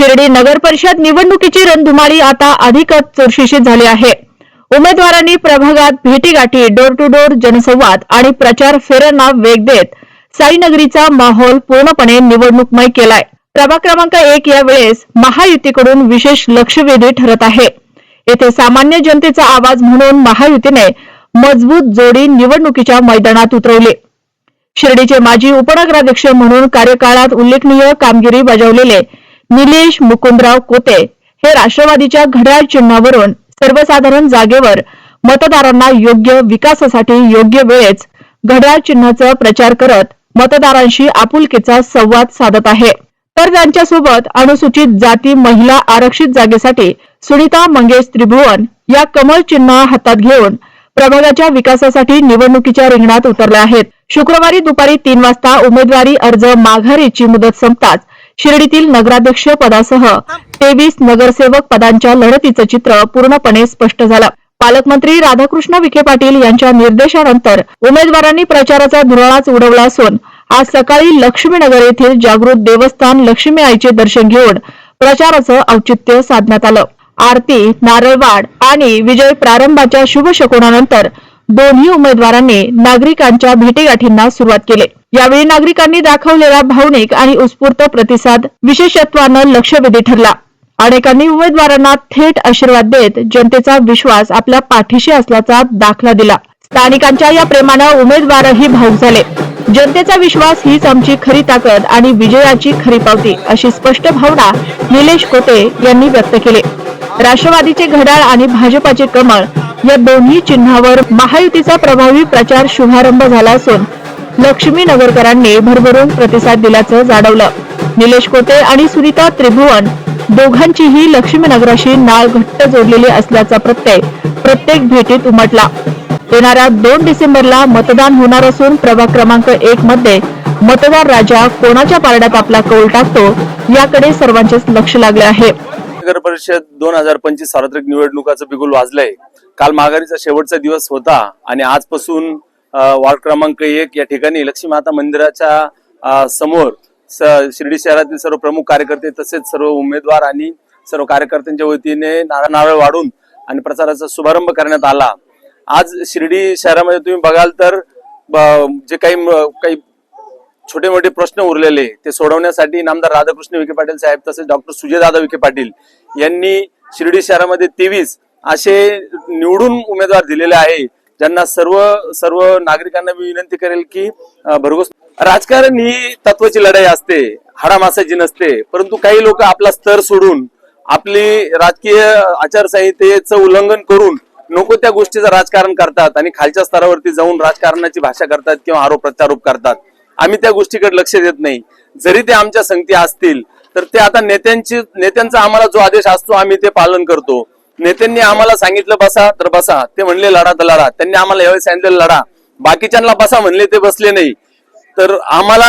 शिर्डी नगर परिषद निवडणुकीची रणधुमाळी आता अधिकच चुरशीशी झाली आहे. उमेदवारांनी प्रभागात भेटीगाठी डोर टू डोर जनसंवाद आणि प्रचार फेऱ्यांना वेग देत साईनगरीचा माहोल पूर्णपणे निवडणूकमय केलाय. प्रभाग क्रमांक एक या वेळेस महायुतीकडून विशेष लक्षवेधी ठरत आहे. येथे सामान्य जनतेचा आवाज म्हणून महायुतीने मजबूत जोडी निवडणुकीच्या मैदानात उतरवली. शिर्डीचे माजी उपनगराध्यक्ष म्हणून कार्यकाळात उल्लेखनीय कामगिरी बजावलेले निलेश मुकुंदराव कोते हे राष्ट्रवादीच्या घड्याळ चिन्हावरून सर्वसाधारण जागेवर मतदारांना योग्य विकासासाठी योग्य वेळेच घड्याळ चिन्हाचा प्रचार करत मतदारांशी आपुलकीचा संवाद साधत आहे. तर त्यांच्यासोबत अनुसूचित जाती महिला आरक्षित जागेसाठी सुनीता मंगेश त्रिभुवन या कमळ चिन्ह हातात घेऊन प्रभागाच्या विकासासाठी निवडणुकीच्या रिंगणात उतरल्या आहेत. शुक्रवारी दुपारी तीन वाजता उमेदवारी अर्ज माघारीची मुदत संपताच शिर्डीतील नगराध्यक्ष पदासह तेवीस नगरसेवक पदांच्या लढतीचं चित्र पूर्णपणे स्पष्ट झालं. पालकमंत्री राधाकृष्ण विखे पाटील यांच्या निर्देशानंतर उमेदवारांनी प्रचाराचा धुराळाच उडवला असून आज सकाळी लक्ष्मीनगर येथील जागृत देवस्थान लक्ष्मी आईचे दर्शन घेऊन प्रचाराचं औचित्य साधण्यात आलं. आरती नारळवाड आणि विजय प्रारंभाच्या शुभ शकुनानंतर दोन्ही उमेदवारांनी नागरिकांच्या भेटीगाठींना सुरुवात केली. यावेळी नागरिकांनी दाखवलेला भावनिक आणि उत्स्फूर्त प्रतिसाद विशेषत्वानं लक्षवेधी ठरला. अनेकांनी उमेदवारांना थेट आशीर्वाद देत जनतेचा विश्वास आपल्या पाठीशी असल्याचा दाखला दिला. स्थानिकांच्या या प्रेमानं उमेदवारही भाऊक झाले. जनतेचा विश्वास हीच आमची खरी ताकद आणि विजयाची खरी पावती अशी स्पष्ट भावना निलेश कोते यांनी व्यक्त केली. राष्ट्रवादीचे घड्याळ आणि भाजपाचे कमळ या दोन्ही चिन्हावर महायुतीचा प्रभावी प्रचार शुभारंभ झाला असून लक्ष्मी नगरकरांनी भरभरून प्रतिसाद दिल्याचं जाणवलं. निलेश कोते आणि सुनीता त्रिभुवन दोघांचीही लक्ष्मीनगराशी नाळ घट्ट जोडलेली असल्याचा प्रत्यय प्रत्येक भेटीत उमटला. येणाऱ्या दोन डिसेंबरला मतदान होणार असून प्रभाग क्रमांक एक मध्ये मतदार राजा कोणाच्या पारड्यात आपला कौल टाकतो याकडे सर्वांचेच लक्ष लागले आहे. नगर परिषद दोन हजार पंचवीस सार्वत्रिक निवडणुकाचं बिगुल वाजलंय. काल माघारीचा शेवटचा दिवस होता आणि आजपासून वार्ड क्रमांक एक या ठिकाणी लक्ष्मी माता मंदिराच्या समोर स- शिर्डी शहरातील सर्व प्रमुख कार्यकर्ते तसेच सर्व उमेदवार आणि सर्व कार्यकर्त्यांच्या वतीने नारळ नारळ वाढून आणि प्रचाराचा शुभारंभ करण्यात आला. आज शिर्डी शहरामध्ये तुम्ही बघाल तर ब- जे काही म- काही छोटे मोठे प्रश्न उरलेले ते सोडवण्यासाठी नामदार राधाकृष्ण विखे पाटील साहेब तसेच डॉक्टर सुजयदादा विखे पाटील यांनी शिर्डी शहरामध्ये तेवीस असे निवडून उमेदवार दिलेले आहे ज्यांना सर्व सर्व नागरिकांना मी विनंती करेल की भरघोस राजकारण ही तत्वाची लढाई असते. हाडामासाची नसते. परंतु काही लोक आपला स्तर सोडून आपली राजकीय आचारसंहितेचं उल्लंघन करून नको त्या गोष्टीचं राजकारण करतात आणि खालच्या स्तरावरती जाऊन राजकारणाची भाषा करतात किंवा आरोप प्रत्यारोप करतात. आम्ही त्या गोष्टीकडे लक्ष देत नाही. जरी ते आमच्या संगती असतील तर ते आता नेत्यांची नेत्यांचा आम्हाला जो आदेश असतो आम्ही ते पालन करतो. नेत्यांनी आम्हाला सांगितलं बसा. तर बसा. ते म्हणले लढा तर लढा. त्यांनी आम्हाला यावेळी सांगितलं लढा. बाकीच्यांना बसा म्हणले ते बसले नाही. तर आम्हाला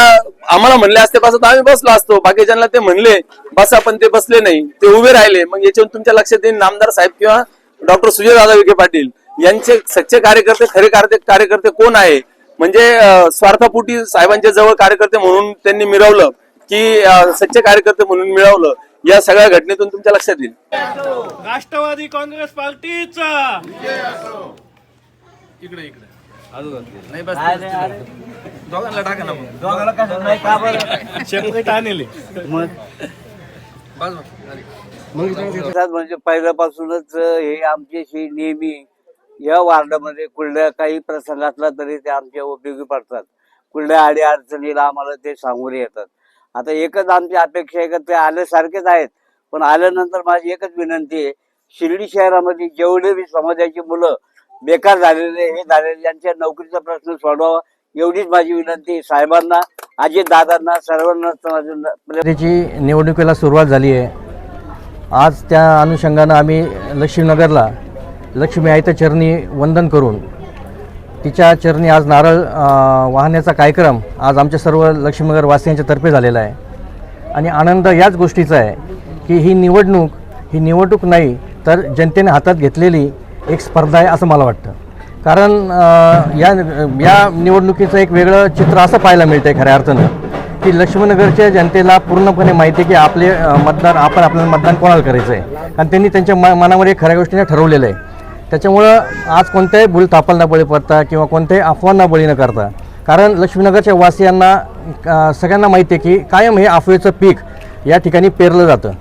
आम्हाला म्हणले असते बसा. तर आम्ही बसलो असतो. बाकीच्यांना ते म्हणले बसा. पण ते बसले नाही. ते उभे राहिले. मग याच्यावर तुमच्या लक्षात येईल नामदार साहेब किंवा डॉक्टर सुजयदादा विखे पाटील यांचे सच्चे कार्यकर्ते खरे कार्यकर्ते कोण आहे? म्हणजे स्वार्थापोटी साहेबांच्या जवळ कार्यकर्ते म्हणून त्यांनी मिळवलं की सच्चे कार्यकर्ते म्हणून मिळवलं या सगळ्या घटनेतून तुमच्या लक्षात येईल. राष्ट्रवादी काँग्रेस पार्टीचा! इकडे इकडे. नाही बस दोघांना टाका ना मग. सेपरेट आणले प्रतिसाद म्हणजे पहिल्यापासूनच हे आमच्याशी नेहमी या वार्डामध्ये कुठल्या काही प्रसंग असला तरी ते आमच्या उपयोगी पडतात. कुठल्या अडी अडचणीला आम्हाला ते सांगून येतात. आता एकच आमची अपेक्षा आहे का ते आल्यासारखेच आहेत. पण आल्यानंतर माझी एकच विनंती आहे शिर्डी शहरामध्ये जेवढे बी समाजाची मुलं बेकार झालेले हे झालेले यांच्या नोकरीचा प्रश्न सोडवावा एवढीच माझी विनंती साहेबांना अजित दादांना सर्वांना त्याची निवडणुकीला सुरुवात झाली आहे. आज त्या अनुषंगानं आम्ही लक्ष्मीनगरला लक्ष्मी आईचं चरणी वंदन करून तिच्या चरणी आज नारळ वाहण्याचा कार्यक्रम आज आमच्या सर्व लक्ष्मीनगर वासियांच्या तर्फे झालेला आहे. आणि आनंद याच गोष्टीचा आहे की ही निवडणूक ही निवडणूक नाही तर जनतेने हातात घेतलेली एक स्पर्धा आहे असं मला वाटतं. कारण या या निवडणुकीचं एक वेगळं चित्र असं पाहायला मिळतं आहे खऱ्या अर्थानं की लक्ष्मीनगरच्या जनतेला पूर्णपणे माहिती आहे की आपले मतदार आपण आपल्याला मतदान कोणाला करायचं आहे आणि त्यांनी त्यांच्या म मनामध्ये खऱ्या गोष्टीने ठरवलेलं आहे. त्याच्यामुळं आज कोणत्याही भूल तापांना बळी पडता किंवा कोणत्याही अफवांना बळी न करता. कारण लक्ष्मीनगरच्या वासियांना सगळ्यांना माहिती आहे की कायम हे अफवेचं पीक या ठिकाणी पेरलं जातं.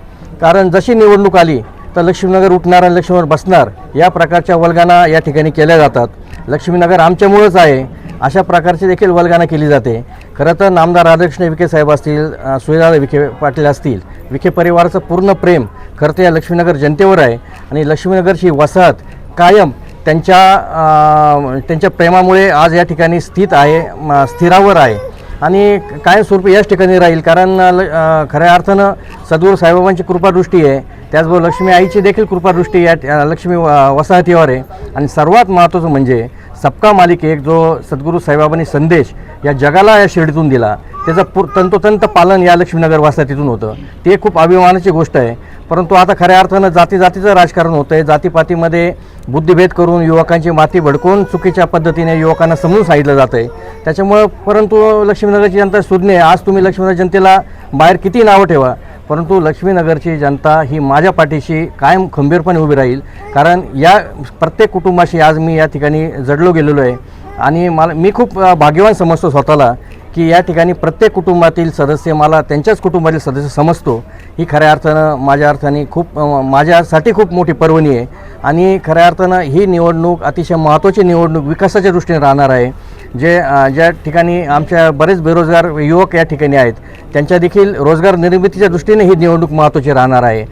कारण जशी निवडणूक आली तर लक्ष्मीनगर उठणार आणि लक्ष्मीवर बसणार या प्रकारच्या वल्गाना या ठिकाणी केल्या जातात. लक्ष्मीनगर आमच्यामुळंच आहे अशा प्रकारची देखील वल्गाना केली जाते. खरं तर नामदार राधाकृष्ण विखे साहेब असतील सुयदा विखे पाटील असतील विखे परिवाराचं पूर्ण प्रेम खरं तर या लक्ष्मीनगर जनतेवर आहे. आणि लक्ष्मीनगरची वसाहत कायम त्यांच्या त्यांच्या प्रेमामुळे आज या ठिकाणी स्थित आहे स्थिरावर आहे. आणि कायमस्वरूपी याच ठिकाणी राहील कारण ल- खऱ्या अर्थानं सद्गुरू साईबाबांची कृपादृष्टी आहे. त्याचबरोबर लक्ष्मी आईची देखील कृपादृष्टी या लक्ष्मी व- वसाहतीवर आहे. आणि सर्वात महत्त्वाचं म्हणजे सबका मालिक एक जो सद्गुरू साईबाबांनी संदेश या जगाला या शिर्डीतून दिला. त्याचं पूर तंतोतंत पालन या लक्ष्मीनगर वसाहतीतून होतं. ते खूप अभिमानाची गोष्ट आहे. परंतु आता खऱ्या अर्थानं जाती जातीचं राजकारण होतं आहे जातीपातीमध्ये बुद्धिभेद करून युवकांची माती भडकून चुकीच्या पद्धतीने युवकांना समजून सांगितलं जातं आहे त्याच्यामुळं परंतु लक्ष्मीनगरची जनता सुज्ञ आहे. आज तुम्ही लक्ष्मीनगर जनतेला बाहेर किती नावं ठेवा परंतु लक्ष्मीनगरची जनता ही माझ्या पाठीशी कायम खंबीरपणे उभी राहील. कारण या प्रत्येक कुटुंबाशी आज मी या ठिकाणी जडलो गेलेलो आहे. आणि मला मी खूप भाग्यवान समजतो स्वतःला की या ठिकाणी प्रत्येक कुटुंबातील सदस्य मला त्यांच्याच कुटुंबातील सदस्य समजतो. ही खऱ्या अर्थानं माझ्या अर्थाने खूप माझ्यासाठी खूप मोठी पर्वणी आहे. आणि खऱ्या अर्थानं ही निवडणूक अतिशय महत्त्वाची निवडणूक विकासाच्या दृष्टीने राहणार आहे. जे ज्या ठिकाणी आमच्या बरेच बेरोजगार युवक या ठिकाणी आहेत त्यांच्या देखील रोजगार निर्मितीच्या दृष्टीने ही निवडणूक महत्त्वाची राहणार आहे.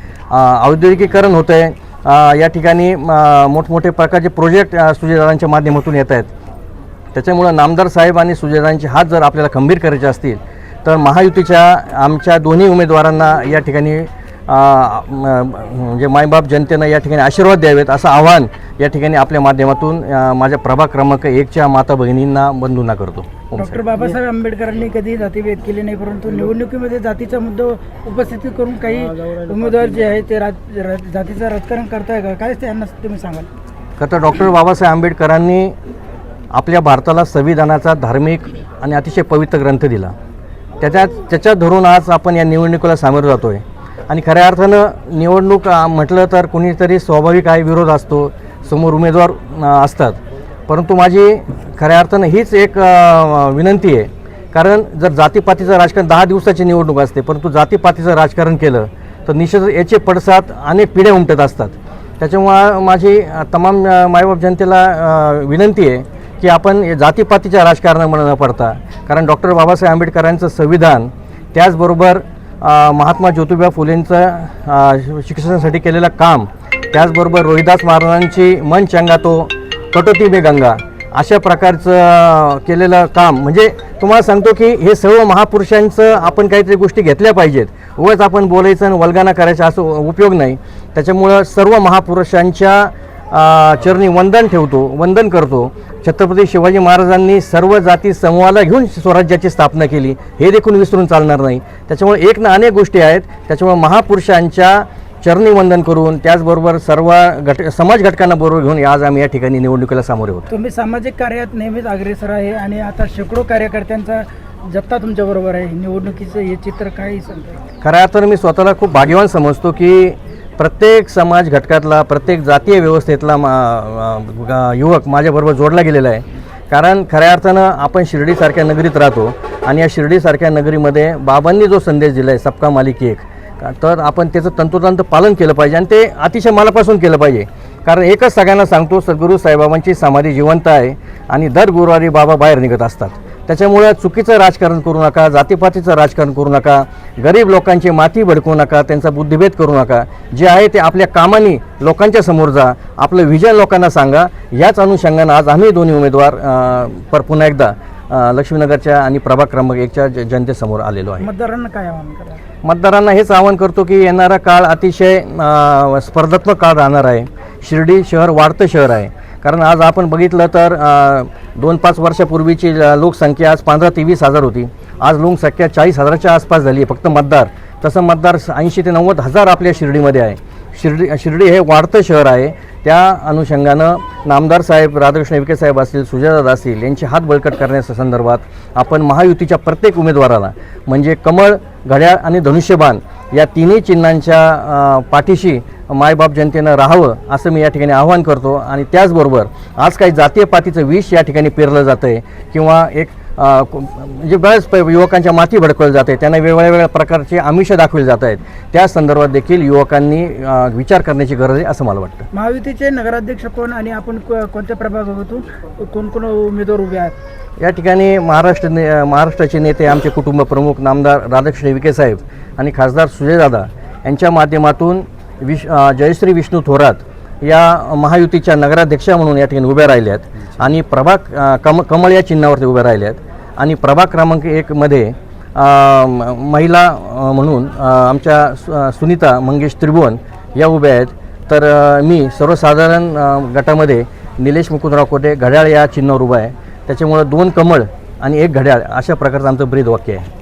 औद्योगिकीकरण होतं आहे या ठिकाणी मोठमोठे प्रकारचे प्रोजेक्ट सुजयदारांच्या माध्यमातून येत आहेत. त्याच्यामुळं नामदार साहेब आणि सुजयदांचे हात जर आपल्याला खंबीर करायचे असतील तर महायुतीच्या आमच्या दोन्ही उमेदवारांना या ठिकाणी म्हणजे मायबाप जनतेनं या ठिकाणी आशीर्वाद द्यावेत असं आव्हान या ठिकाणी आपल्या माध्यमातून माझ्या प्रभाग क्रमांक एकच्या माता भगिनींना बंधूंना करतो. डॉक्टर बाबासाहेब आंबेडकरांनी कधी जातीभेद केले नाही परंतु निवडणुकीमध्ये जातीचा मुद्दा उपस्थित करून काही उमेदवार जे आहे ते राज जातीचं राजकारण करताय का? काय त्यांना तुम्ही सांगाल? खरं तर डॉक्टर बाबासाहेब आंबेडकरांनी आपल्या भारताला संविधानाचा धार्मिक आणि अतिशय पवित्र ग्रंथ दिला. त्याच्या त्याच्यात धरून आज आपण या निवडणुकीला सामोरं जातो आहे आणि खऱ्या अर्थानं निवडणूक म्हटलं तर कुणीतरी स्वाभाविक आहे विरोध असतो समोर उमेदवार असतात. परंतु माझी खऱ्या अर्थानं हीच एक विनंती आहे. कारण जर जातीपातीचं राजकारण दहा दिवसाची निवडणूक असते परंतु जातीपातीचं राजकारण केलं तर निश्चित याचे पडसाद अनेक पिढ्या उमटत असतात. त्याच्यामुळं माझी तमाम मायबाप जनतेला विनंती आहे की आपण जातीपातीच्या राजकारणामध्ये न पडता कारण डॉक्टर बाबासाहेब आंबेडकरांचं संविधान त्याचबरोबर महात्मा ज्योतिबा फुलेंचं शिक्षणासाठी केलेलं काम त्याचबरोबर रोहिदास महाराजांची मन चंगा तो कटोती मे गंगा अशा प्रकारचं केलेलं काम. म्हणजे तुम्हाला सांगतो की हे सर्व महापुरुषांचं आपण काहीतरी गोष्टी घेतल्या पाहिजेत. उगाच आपण बोलायचं आणि वल्गाना करायचा असं उपयोग नाही. त्याच्यामुळं सर्व महापुरुषांच्या चरणी वंदन ठेवतो वंदन करतो. छत्रपती शिवाजी महाराजांनी सर्व जाती समूहाला घेऊन स्वराज्याची स्थापना केली. हे देखील विसरून चालणार नाही. त्याच्यामुळे एक ना अनेक गोष्टी आहेत. त्याच्यामुळे महापुरुषांच्या चरणी वंदन करून त्याचबरोबर सर्व घट समाज घटकांना बरोबर घेऊन आज आम्ही या ठिकाणी निवडणुकीला सामोरे होतो. तुम्ही सामाजिक कार्यात नेहमीच अग्रेसर आहे आणि आता शेकडो कार्यकर्त्यांचा जप्ता तुमच्याबरोबर आहे. निवडणुकीचं हे चित्र काही सांगतं? खऱ्या अर्थानं मी स्वतःला खूप भाग्यवान समजतो की प्रत्येक समाज घटकातला प्रत्येक जातीय व्यवस्थेतला मा युवक माझ्याबरोबर जोडला गेलेला आहे. कारण खऱ्या अर्थानं आपण शिर्डीसारख्या नगरीत राहतो आणि या शिर्डीसारख्या नगरीमध्ये बाबांनी जो संदेश दिला आहे सबका मालिकी एक तर आपण त्याचं तंतोतंत पालन केलं पाहिजे आणि ते अतिशय मनापासून केलं पाहिजे. कारण एकच सगळ्यांना सांगतो सद्गुरू साईबाबांची समाधी जिवंत आहे आणि दर गुरुवारी बाबा बाहेर निघत असतात. त्याच्यामुळं चुकीचं राजकारण करू नका जातीपातीचं राजकारण करू नका गरीब लोकांची माती भडकवू नका त्यांचा बुद्धिभेद करू नका. जे आहे ते आपल्या कामाने लोकांच्या समोर जा आपलं विजन लोकांना सांगा. याच अनुषंगानं आज आम्ही दोन्ही उमेदवार पर पुन्हा एकदा लक्ष्मीनगरच्या आणि प्रभाग क्रमांक एकच्या जनतेसमोर आलेलो आहे. मतदारांना काय आवाहन करा मतदारांना हेच आवाहन करतो की येणारा काळ अतिशय स्पर्धात्मक काळ राहणार आहे. शिर्डी शहर वाढतं शहर आहे. कारण आज आपण बघितलं तर दोन पाच वर्षापूर्वीची लोकसंख्या आज पंधरा ते वीस हजार होती. आज लोकसंख्या चाळीस हजाराच्या आसपास झाली आहे फक्त मतदार. तसं मतदार ऐंशी ते नव्वद हजार आपल्या शिर्डीमध्ये आहे. शिर्डी शिर्डी हे वाढतं शहर आहे. त्या अनुषंगानं नामदार साहेब राधाकृष्ण विखे साहेब असतील सुजाता असतील यांचे हात बळकट करण्याच्या संदर्भात आपण महायुतीच्या प्रत्येक उमेदवाराला म्हणजे कमळ घड्याळ आणि धनुष्यबाण या तिन्ही चिन्हांच्या पाठीशी मायबाप जनतेनं राहावं असं मी या ठिकाणी आवाहन करतो. आणि त्याचबरोबर आज काही जातीय पातीचं विष या ठिकाणी पेरलं जातं आहे किंवा एक म्हणजे बऱ्याच प- युवकांच्या माती भडकवली जाते त्यांना वेगवेगळ्या वेगळ्या प्रकारचे आमिष दाखवली जात आहेत. त्या संदर्भात देखील युवकांनी विचार करण्याची गरज आहे असं मला वाटतं. महायुतीचे नगराध्यक्ष कोण आणि आपण कोणत्या प्रभागातून कोण कोण उमेदवार उभे आहेत? या ठिकाणी महाराष्ट्र ने महाराष्ट्राचे नेते आमचे कुटुंब प्रमुख नामदार राधाकृष्ण विखे साहेब आणि खासदार सुजयदादा यांच्या माध्यमातून विश जयश्री विष्णू थोरात या महायुतीच्या नगराध्यक्षा म्हणून या ठिकाणी उभ्या राहिल्या आहेत. आणि प्रभाग कम कमळ या चिन्हावरती उभ्या राहिल्या आहेत. आणि प्रभाग क्रमांक एकमध्ये महिला म्हणून आमच्या सुनीता मंगेश त्रिभुवन या उभ्या आहेत. तर मी सर्वसाधारण गटामध्ये निलेश मुकुंदराव कोटे घड्याळ या चिन्हावर उभा आहे. त्याच्यामुळं दोन कमळ आणि एक घड्याळ अशा प्रकारचं आमचं ब्रीद वाक्य आहे.